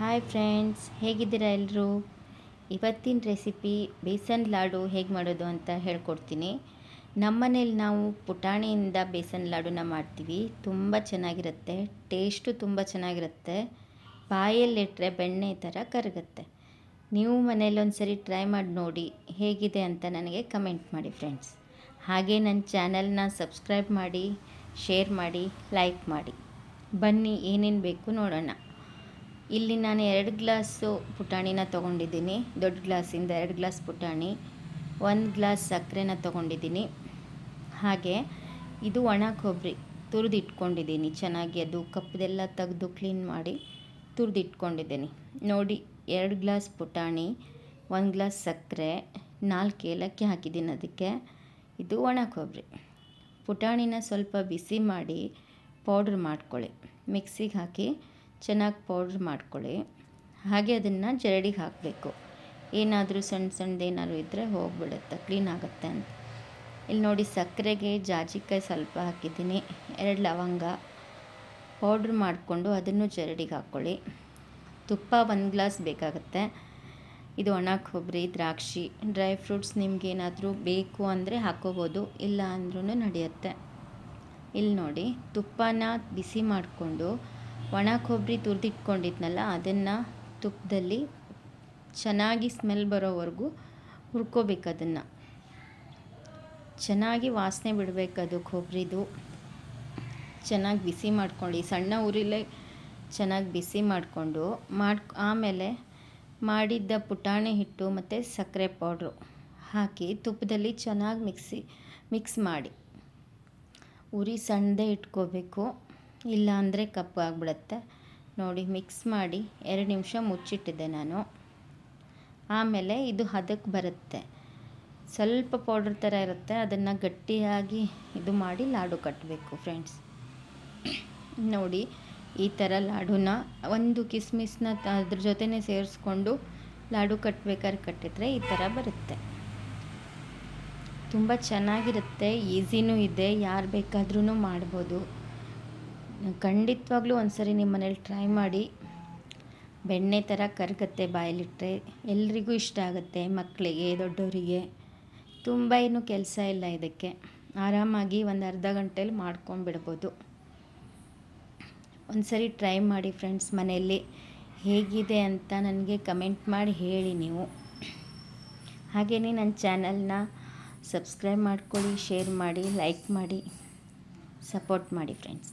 Hi friends ಹೇಗಿದ್ದೀರಾ ಎಲ್ಲರೂ ಇವತ್ತಿನ ರೆಸಿಪಿ ಬೇಸನ್ ಲಾಡು ಹೇಗೆ ಮಾಡೋದು ಅಂತ ಹೇಳ್ಕೊಡ್ತೀನಿ. ನಮ್ಮನೇಲಿ ನಾವು ಪುಟಾಣಿಯಿಂದ ಬೇಸನ್ ಲಾಡುನ ಮಾಡ್ತೀವಿ. ತುಂಬ ಚೆನ್ನಾಗಿರುತ್ತೆ ಟೇಸ್ಟು ತುಂಬ ಚೆನ್ನಾಗಿರುತ್ತೆ. ಬಾಯಲ್ಲಿಟ್ಟರೆ ಬೆಣ್ಣೆ ಥರ ಕರಗುತ್ತೆ. ನೀವು ಮನೇಲಿ ಒಂದು ಸರಿ ಟ್ರೈ ಮಾಡಿ ನೋಡಿ ಹೇಗಿದೆ ಅಂತ ನನಗೆ ಕಮೆಂಟ್ ಮಾಡಿ ಫ್ರೆಂಡ್ಸ್ ಹಾಗೆ ನನ್ನ ಚಾನಲ್ನ ಸಬ್ಸ್ಕ್ರೈಬ್ ಮಾಡಿ ಶೇರ್ ಮಾಡಿ ಲೈಕ್ ಮಾಡಿ. ಬನ್ನಿ ಏನೇನು ಬೇಕು ನೋಡೋಣ. ಇಲ್ಲಿ ನಾನು ಎರಡು ಗ್ಲಾಸು ಪುಟಾಣಿನ ತೊಗೊಂಡಿದ್ದೀನಿ. ದೊಡ್ಡ ಗ್ಲಾಸಿಂದ ಎರಡು ಗ್ಲಾಸ್ ಪುಟಾಣಿ, ಒಂದು ಗ್ಲಾಸ್ ಸಕ್ಕರೆನ ತೊಗೊಂಡಿದ್ದೀನಿ. ಹಾಗೆ ಇದು ಒಣ ಕೊಬ್ಬರಿ ತುರಿದಿಟ್ಕೊಂಡಿದ್ದೀನಿ. ಚೆನ್ನಾಗಿ ಅದು ಕಪ್ಪದೆಲ್ಲ ತೆಗೆದು ಕ್ಲೀನ್ ಮಾಡಿ ತುರಿದಿಟ್ಕೊಂಡಿದ್ದೀನಿ. ನೋಡಿ, ಎರಡು ಗ್ಲಾಸ್ ಪುಟಾಣಿ, ಒಂದು ಗ್ಲಾಸ್ ಸಕ್ಕರೆ, ನಾಲ್ಕು ಏಲಕ್ಕಿ ಹಾಕಿದ್ದೀನಿ ಅದಕ್ಕೆ. ಇದು ಒಣ ಕೊಬ್ಬರಿ. ಪುಟಾಣಿನ ಸ್ವಲ್ಪ ಬಿಸಿ ಮಾಡಿ ಪೌಡ್ರ್ ಮಾಡ್ಕೊಳ್ಳಿ. ಮಿಕ್ಸಿಗೆ ಹಾಕಿ ಚೆನ್ನಾಗಿ ಪೌಡ್ರ್ ಮಾಡ್ಕೊಳ್ಳಿ. ಹಾಗೆ ಅದನ್ನು ಜರಡಿಗೆ ಹಾಕಬೇಕು. ಏನಾದರೂ ಸಣ್ಣ ಸಣ್ಣದು ಏನಾದರೂ ಇದ್ದರೆ ಹೋಗ್ಬಿಡುತ್ತೆ ಕ್ಲೀನ್ ಆಗುತ್ತೆ ಅಂತ. ಇಲ್ಲಿ ನೋಡಿ ಸಕ್ಕರೆಗೆ ಜಾಜಿಕಾಯಿ ಸ್ವಲ್ಪ ಹಾಕಿದ್ದೀನಿ. ಎರಡು ಲವಂಗ. ಪೌಡ್ರ್ ಮಾಡಿಕೊಂಡು ಅದನ್ನು ಜರಡಿಗೆ ಹಾಕ್ಕೊಳ್ಳಿ. ತುಪ್ಪ ಒಂದು ಗ್ಲಾಸ್ ಬೇಕಾಗುತ್ತೆ. ಇದು ಒಣ ಕೊಬ್ಬರಿ, ದ್ರಾಕ್ಷಿ ಡ್ರೈ ಫ್ರೂಟ್ಸ್ ನಿಮಗೇನಾದರೂ ಬೇಕು ಅಂದರೆ ಹಾಕ್ಕೋಬೋದು, ಇಲ್ಲ ಅಂದ್ರೂ ನಡೆಯುತ್ತೆ. ಇಲ್ಲಿ ನೋಡಿ ತುಪ್ಪನ ಬಿಸಿ ಮಾಡಿಕೊಂಡು ಒಣ ಕೊಬ್ಬರಿ ತುರಿದಿಟ್ಕೊಂಡಿದ್ನಲ್ಲ, ಅದನ್ನು ತುಪ್ಪದಲ್ಲಿ ಚೆನ್ನಾಗಿ ಸ್ಮೆಲ್ ಬರೋವರೆಗೂ ಹುರ್ಕೋಬೇಕು ಅದನ್ನು. ಚೆನ್ನಾಗಿ ವಾಸನೆ ಬಿಡಬೇಕದು ಕೊಬ್ಬರಿದು ಚೆನ್ನಾಗಿ ಬಿಸಿ ಮಾಡ್ಕೊಳ್ಳಿ ಸಣ್ಣ ಉರಿಲೇ ಚೆನ್ನಾಗಿ ಬಿಸಿ ಮಾಡಿಕೊಂಡು, ಮಾಡ್, ಆಮೇಲೆ ಮಾಡಿದ್ದ ಪುಟಾಣಿ ಹಿಟ್ಟು ಮತ್ತು ಸಕ್ಕರೆ ಪೌಡ್ರು ಹಾಕಿ ತುಪ್ಪದಲ್ಲಿ ಚೆನ್ನಾಗಿ ಮಿಕ್ಸಿ, ಮಿಕ್ಸ್ ಮಾಡಿ. ಉರಿ ಸಣ್ಣದೇ ಇಟ್ಕೋಬೇಕು. ಇಲ್ಲ ಅಂದರೆ ಕಪ್ಪು ಆಗಿಬಿಡುತ್ತೆ. ನೋಡಿ ಮಿಕ್ಸ್ ಮಾಡಿ ಎರಡು ನಿಮಿಷ ಮುಚ್ಚಿಟ್ಟಿದ್ದೆ ನಾನು. ಆಮೇಲೆ ಇದು ಹದಕ್ಕೆ ಬರುತ್ತೆ. ಸ್ವಲ್ಪ ಪೌಡ್ರ್ ಥರ ಇರುತ್ತೆ. ಅದನ್ನು ಗಟ್ಟಿಯಾಗಿ ಇದು ಮಾಡಿ ಲಾಡು ಕಟ್ಟಬೇಕು ಫ್ರೆಂಡ್ಸ್ ನೋಡಿ, ಈ ಥರ ಲಾಡುನ ಒಂದು ಕಿಸ್ಮಿಸ್ನ ಅದ್ರ ಜೊತೆನೇ ಸೇರಿಸ್ಕೊಂಡು ಲಾಡು ಕಟ್ಟಬೇಕಾದ್ರೆ ಕಟ್ಟಿದ್ರೆ ಈ ಥರ ಬರುತ್ತೆ. ತುಂಬ ಚೆನ್ನಾಗಿರುತ್ತೆ, ಈಸಿನೂ ಇದೆ, ಯಾರು ಬೇಕಾದ್ರೂ ಮಾಡ್ಬೋದು. ಖಂಡಿತವಾಗ್ಲೂ ಒಂದು ಸರಿ ನಿಮ್ಮ ಮನೇಲಿ ಟ್ರೈ ಮಾಡಿ ಬೆಣ್ಣೆ ಥರ ಕರಗತ್ತೆ ಬಾಯಲ್ಲಿಟ್ಟರೆ ಎಲ್ರಿಗೂ ಇಷ್ಟ ಆಗುತ್ತೆ ಮಕ್ಕಳಿಗೆ ದೊಡ್ಡವರಿಗೆ ತುಂಬ ಏನು ಕೆಲಸ ಇಲ್ಲ ಇದಕ್ಕೆ. ಆರಾಮಾಗಿ ಒಂದು ಅರ್ಧ ಗಂಟೆಯಲ್ಲಿ ಮಾಡ್ಕೊಂಡ್ಬಿಡ್ಬೋದು. ಒಂದು ಸರಿ ಟ್ರೈ ಮಾಡಿ ಫ್ರೆಂಡ್ಸ್ ಮನೆಯಲ್ಲಿ ಹೇಗಿದೆ ಅಂತ ನನಗೆ ಕಮೆಂಟ್ ಮಾಡಿ ಹೇಳಿ ನೀವು. ಹಾಗೆಯೇ ನನ್ನ ಚಾನಲ್ನ ಸಬ್ಸ್ಕ್ರೈಬ್ ಮಾಡ್ಕೊಳ್ಳಿ ಶೇರ್ ಮಾಡಿ ಲೈಕ್ ಮಾಡಿ ಸಪೋರ್ಟ್ ಮಾಡಿ ಫ್ರೆಂಡ್ಸ್